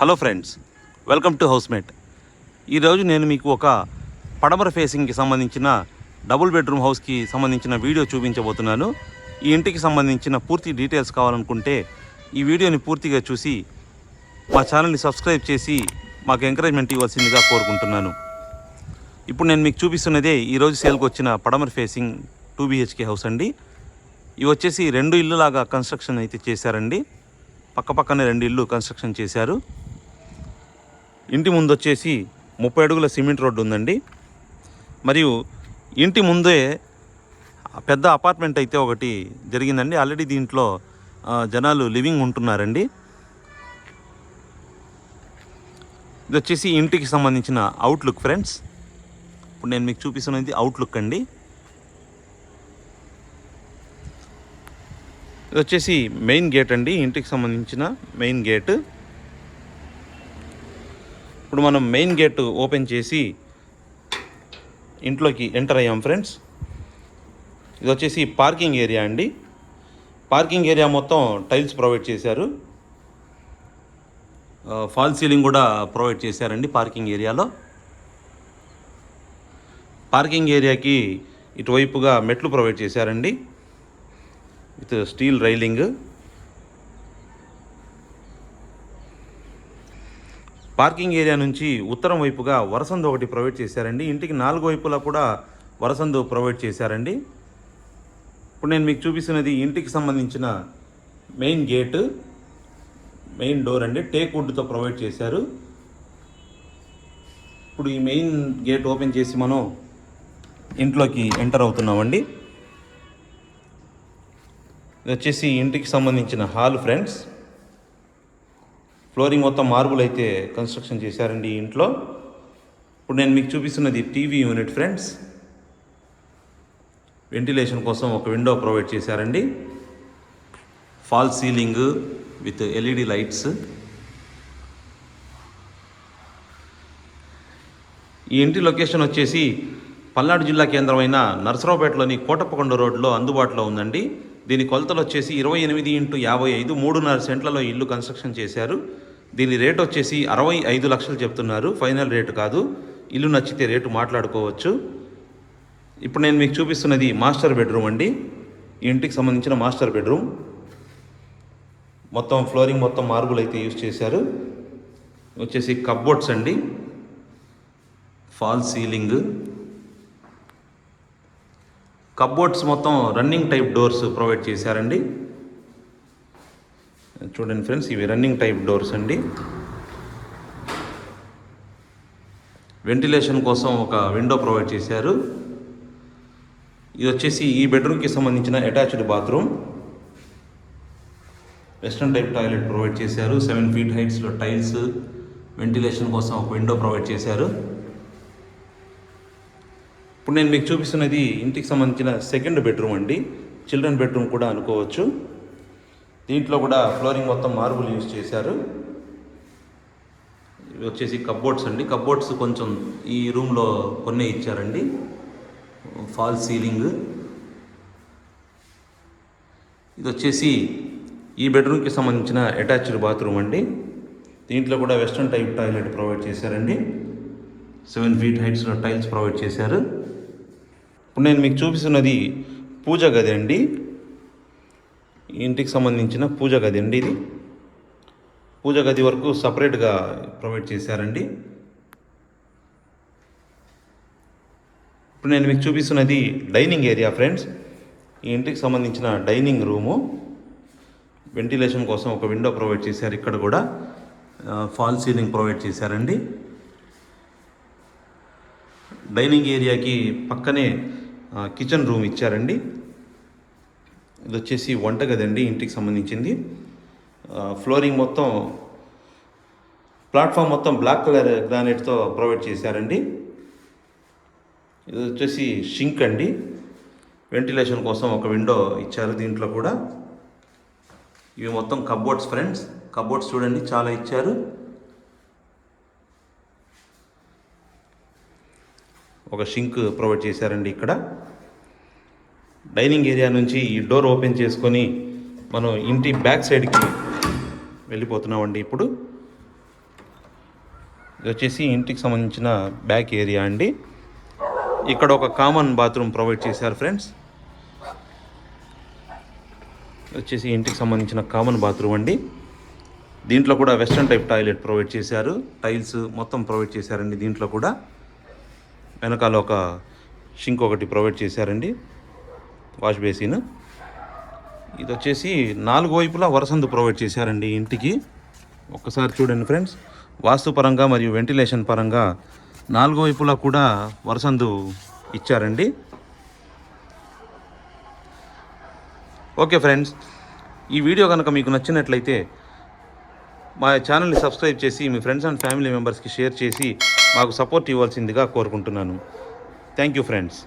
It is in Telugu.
Hello friends welcome to housemate ఈరోజు నేను మీకు ఒక పడమర ఫేసింగ్కి సంబంధించిన డబుల్ బెడ్రూమ్ హౌస్కి సంబంధించిన వీడియో చూపించబోతున్నాను. ఈ ఇంటికి సంబంధించిన పూర్తి డీటెయిల్స్ కావాలనుకుంటే ఈ వీడియోని పూర్తిగా చూసి మా ఛానల్ని సబ్స్క్రైబ్ చేసి మాకు ఎంకరేజ్మెంట్ ఇవ్వాల్సిందిగా కోరుకుంటున్నాను. ఇప్పుడు నేను మీకు చూపిస్తున్నదే ఈరోజు సేల్కి వచ్చిన పడమర ఫేసింగ్ టూ బీహెచ్కే హౌస్ అండి. ఇవి వచ్చేసి రెండు ఇల్లులాగా కన్స్ట్రక్షన్ అయితే చేశారండి. పక్కపక్కనే రెండు ఇల్లు కన్స్ట్రక్షన్ చేశారు. ఇంటి ముందు వచ్చేసి ముప్పై అడుగుల సిమెంట్ రోడ్డు ఉందండి. మరియు ఇంటి ముందే పెద్ద అపార్ట్మెంట్ అయితే ఒకటి జరిగిందండి. ఆల్రెడీ దీంట్లో జనాలు లివింగ్ ఉంటున్నారండి. ఇది వచ్చేసి ఇంటికి సంబంధించిన అవుట్లుక్ ఫ్రెండ్స్. ఇప్పుడు నేను మీకు చూపిస్తున్నది అవుట్లుక్ అండి. ఇది వచ్చేసి మెయిన్ గేట్ అండి. ఇంటికి సంబంధించిన మెయిన్ గేట్. ఇప్పుడు మనం మెయిన్ గేట్ ఓపెన్ చేసి ఇంట్లోకి ఎంటర్ అయ్యాం ఫ్రెండ్స్ ఇది వచ్చేసి పార్కింగ్ ఏరియా అండి. పార్కింగ్ ఏరియా మొత్తం టైల్స్ ప్రొవైడ్ చేశారు. ఫాల్ సీలింగ్ కూడా ప్రొవైడ్ చేశారండి పార్కింగ్ ఏరియాలో పార్కింగ్ ఏరియాకి ఇటువైపుగా మెట్లు ప్రొవైడ్ చేశారండి. With steel railing parking area నుంచి ఉత్తరం వైపుగా వరసందు ఒకటి ప్రొవైడ్ చేశారండి. ఇంటికి నాలుగు వైపులా కూడా వరసందు ప్రొవైడ్ చేశారండి. ఇప్పుడు నేను మీకు చూపిస్తున్నది ఇంటికి సంబంధించిన మెయిన్ గేట్ మెయిన్ డోర్ అండి. టేక్ వుడ్తో ప్రొవైడ్ చేశారు. ఇప్పుడు ఈ మెయిన్ గేట్ ఓపెన్ చేసి మనం ఇంట్లోకి ఎంటర్ అవుతున్నామండి. ఇది వచ్చేసి ఇంటికి సంబంధించిన హాల్ ఫ్రెండ్స్. ఫ్లోరింగ్ మొత్తం మార్బుల్ అయితే కన్స్ట్రక్షన్ చేశారండి ఈ ఇంట్లో. ఇప్పుడు నేను మీకు చూపిస్తున్నది టీవీ యూనిట్ ఫ్రెండ్స్. వెంటిలేషన్ కోసం ఒక విండో ప్రొవైడ్ చేశారండి. Fall ceiling with LED lights ఈ ఇంటి లొకేషన్ వచ్చేసి పల్నాడు జిల్లా కేంద్రమైన నరసరావుపేటలోని కోటప్పకొండ రోడ్లో అందుబాటులో ఉందండి. దీని కొలతలు వచ్చేసి ఇరవై ఎనిమిది ఇంటూ యాభై ఐదు మూడున్నర సెంట్లలో ఇల్లు కన్స్ట్రక్షన్ చేశారు. దీని రేట్ వచ్చేసి అరవై ఐదు లక్షలు చెప్తున్నారు. ఫైనల్ రేటు కాదు. ఇల్లు నచ్చితే రేటు మాట్లాడుకోవచ్చు. ఇప్పుడు నేను మీకు చూపిస్తున్నది మాస్టర్ బెడ్రూమ్ అండి. ఈ ఇంటికి సంబంధించిన మాస్టర్ బెడ్రూమ్. మొత్తం ఫ్లోరింగ్ మొత్తం మార్బుల్ అయితే యూజ్ చేశారు. వచ్చేసి కప్బోర్డ్స్ అండి. Fall ceiling. కప్బోర్డ్స్ మొత్తం రన్నింగ్ టైప్ డోర్స్ ప్రొవైడ్ చేశారండి. చూడండి ఫ్రెండ్స్ ఇవి రన్నింగ్ టైప్ డోర్స్ అండి. వెంటిలేషన్ కోసం ఒక విండో ప్రొవైడ్ చేశారు. ఇది వచ్చేసి ఈ బెడ్రూమ్కి సంబంధించిన attached bathroom western type toilet provide చేశారు. సెవెన్ ఫీట్ హైట్స్లో టైల్స్ వెంటిలేషన్ కోసం ఒక విండో ప్రొవైడ్ చేశారు. ఇప్పుడు నేను మీకు చూపిస్తున్నది ఇంటికి సంబంధించిన సెకండ్ బెడ్రూమ్ అండి. చిల్డ్రన్ బెడ్రూమ్ కూడా అనుకోవచ్చు. దీంట్లో కూడా ఫ్లోరింగ్ మొత్తం మార్బుల్ యూజ్ చేశారు. ఇవి వచ్చేసి కప్బోర్డ్స్ అండి. కప్బోర్డ్స్ కొంచెం ఈ రూమ్లో కొన్నే ఇచ్చారండి. Fall ceiling. ఇది వచ్చేసి ఈ బెడ్రూమ్కి సంబంధించిన అటాచ్డ్ బాత్రూమ్ అండి. దీంట్లో కూడా వెస్ట్రన్ టైప్ టాయిలెట్ ప్రొవైడ్ చేశారండి. సెవెన్ ఫీట్ హైట్స్లో టైల్స్ ప్రొవైడ్ చేశారు. ఇప్పుడు నేను మీకు చూపిస్తున్నది పూజ గది అండి. ఇంటికి సంబంధించిన పూజ గది అండి ఇది. పూజ గది వరకు సపరేట్గా ప్రొవైడ్ చేశారండి. ఇప్పుడు నేను మీకు చూపిస్తున్నది డైనింగ్ ఏరియా ఫ్రెండ్స్ ఈ ఇంటికి సంబంధించిన డైనింగ్ రూము వెంటిలేషన్ కోసం ఒక విండో ప్రొవైడ్ చేశారు ఇక్కడ కూడా. ఫాల్ సీలింగ్ ప్రొవైడ్ చేశారండి. డైనింగ్ ఏరియాకి పక్కనే కిచెన్ రూమ్ ఇచ్చారండి. ఇది వచ్చేసి వంటగదండి ఇంటికి సంబంధించింది. ఫ్లోరింగ్ మొత్తం ప్లాట్ఫామ్ మొత్తం బ్లాక్ కలర్ గ్రానైట్తో ప్రొవైడ్ చేశారండి. ఇది వచ్చేసి షింక్ అండి. వెంటిలేషన్ కోసం ఒక విండో ఇచ్చారు దీంట్లో కూడా. ఇవి మొత్తం కబోర్డ్స్ ఫ్రెండ్స్. కబోర్డ్స్ చూడండి చాలా ఇచ్చారు. ఒక షింక్ ప్రొవైడ్ చేశారండి ఇక్కడ. డైనింగ్ ఏరియా నుంచి ఈ డోర్ ఓపెన్ చేసుకొని మనం ఇంటి బ్యాక్ సైడ్కి వెళ్ళిపోతున్నామండి ఇప్పుడు. ఇది వచ్చేసి ఇంటికి సంబంధించిన బ్యాక్ ఏరియా అండి. ఇక్కడ ఒక కామన్ బాత్రూమ్ ప్రొవైడ్ చేశారు ఫ్రెండ్స్. వచ్చేసి ఇంటికి సంబంధించిన కామన్ బాత్రూమ్ అండి. దీంట్లో కూడా వెస్ట్రన్ టైప్ టాయిలెట్ ప్రొవైడ్ చేశారు. టైల్స్ మొత్తం ప్రొవైడ్ చేశారండి దీంట్లో కూడా. వెనకాల ఒక షింక్ ఒకటి ప్రొవైడ్ చేశారండి. Wash basin. ఇది వచ్చేసి నాలుగు వైపులా వరసందు ప్రొవైడ్ చేశారండి ఇంటికి. ఒక్కసారి చూడండి ఫ్రెండ్స్. వాస్తుపరంగా మరియు వెంటిలేషన్ పరంగా నాలుగు వైపులా కూడా వరసందు ఇచ్చారండి. Okay friends. ఈ వీడియో కనుక మీకు నచ్చినట్లయితే మా ఛానల్ని సబ్స్క్రైబ్ చేసి మీ ఫ్రెండ్స్ అండ్ ఫ్యామిలీ మెంబర్స్కి షేర్ చేసి మాకు సపోర్ట్ ఇవ్వాల్సిందిగా కోరుకుంటున్నాను. Thank you friends.